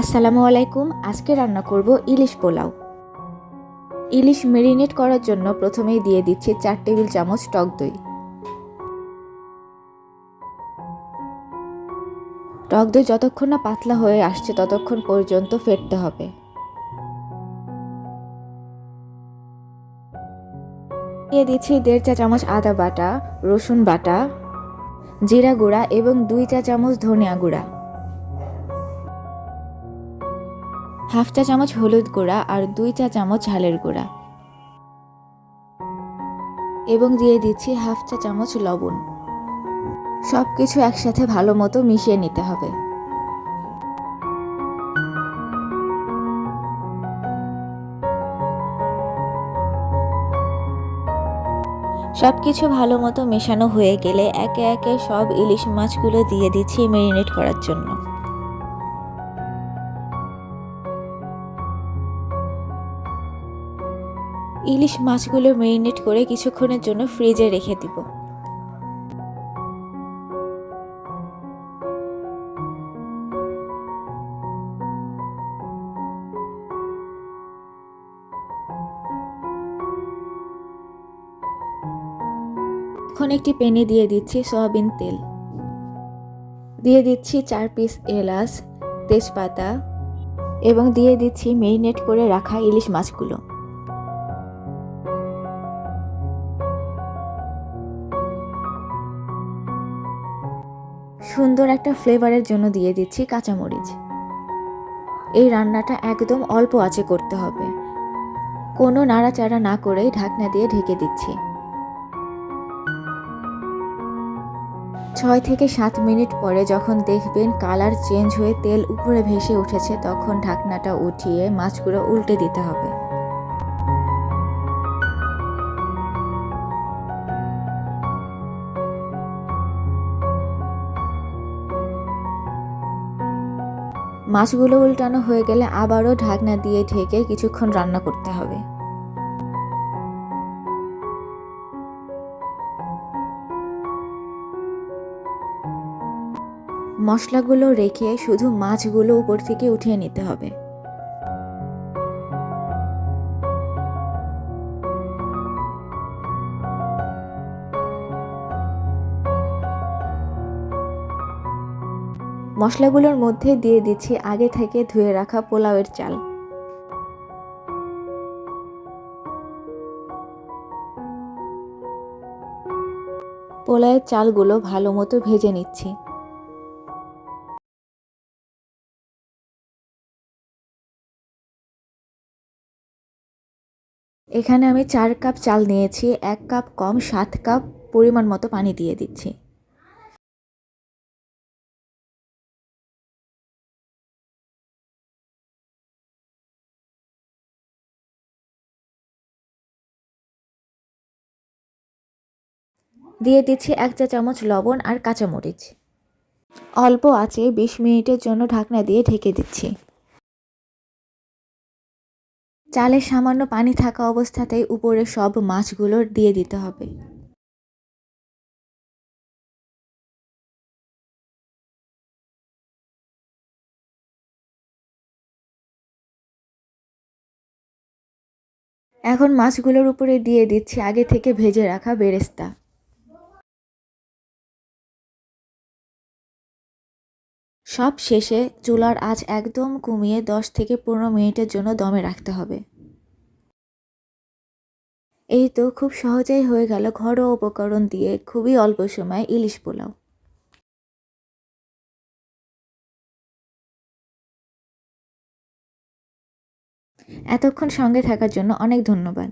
আসসালামু আলাইকুম, আজকে রান্না করব ইলিশ পোলাও। ইলিশ মেরিনেট করার জন্য প্রথমেই দিয়ে দিচ্ছি চার টেবিল চামচ টক দই। টক দই যতক্ষণ না পাতলা হয়ে আসছে ততক্ষণ পর্যন্ত ফেটতে হবে। দিয়ে দিচ্ছি দেড় চা চামচ আদা বাটা, রসুন বাটা, জিরা গুঁড়া এবং দুই চা চামচ ধনিয়া গুঁড়া। হাফ চা চামচ হলুদ গুঁড়া আর দুই চা চামচ ঝালের গুঁড়া। এবং দিয়ে দিচ্ছি হাফ চা চামচ লবণ। সব কিছু একসাথে ভালো মতো মিশিয়ে নিতে হবে। সব কিছু ভালো মতো মেশানো হয়ে গেলে একে একে সব ইলিশ মাছগুলো দিয়ে দিচ্ছি মেরিনেট করার জন্য। ইলিশ মাছগুলো মেরিনেট করে কিছুক্ষণের জন্য ফ্রিজে রেখে দিব। এখন একটি পেনে দিয়ে দিচ্ছি সয়াবিন তেল। দিয়ে দিচ্ছি চার পিস এলাচ, তেজপাতা এবং দিয়ে দিচ্ছি মেরিনেট করে রাখা ইলিশ মাছগুলো। সুন্দর একটা ফ্লেভারের জন্য দিয়ে দিচ্ছি কাঁচামরিচ। এই রান্নাটা একদম অল্প আঁচে করতে হবে। কোনো নাড়াচাড়া না করেই ঢাকনা দিয়ে ঢেকে দিচ্ছি। ছয় থেকে সাত মিনিট পরে যখন দেখবেন কালার চেঞ্জ হয়ে তেল উপরে ভেসে উঠেছে, তখন ঢাকনাটা উঠিয়ে মাছগুলো উল্টে দিতে হবে। মাছগুলো উল্টানো হয়ে গেলে আবারও ঢাকনা দিয়ে ঢেকে কিছুক্ষণ রান্না করতে হবে। মশলাগুলো রেখে শুধু মাছগুলো উপর থেকে উঠিয়ে নিতে হবে। মশলাগুলোর মধ্যে দিয়ে দিচ্ছি আগে থেকে ধুয়ে রাখা পোলাওয়ের চাল। পোলাওয়ের চালগুলো ভালো মতো ভেজে নিচ্ছি। এখানে আমি চার কাপ চাল নিয়েছি, এক কাপ কম, সাত কাপ পরিমাণ মতো পানি দিয়ে দিচ্ছি। দিয়ে দিচ্ছি এক চা চামচ লবণ আর কাঁচামরিচ। অল্প আছে বিশ মিনিটের জন্য ঢাকনা দিয়ে ঢেকে দিচ্ছি। চালের সামান্য পানি থাকা অবস্থাতেই উপরে সব মাছগুলো দিয়ে দিতে হবে। এখন মাছগুলোর উপরে দিয়ে দিচ্ছি আগে থেকে ভেজে রাখা বেরেস্তা। সব শেষে চুলার আঁচ একদম কমিয়ে দশ থেকে পনেরো মিনিটের জন্য দমে রাখতে হবে। এই তো খুব সহজেই হয়ে গেল ঘরোয়া উপকরণ দিয়ে খুবই অল্প সময়ে ইলিশ পোলাও। এতক্ষণ সঙ্গে থাকার জন্য অনেক ধন্যবাদ।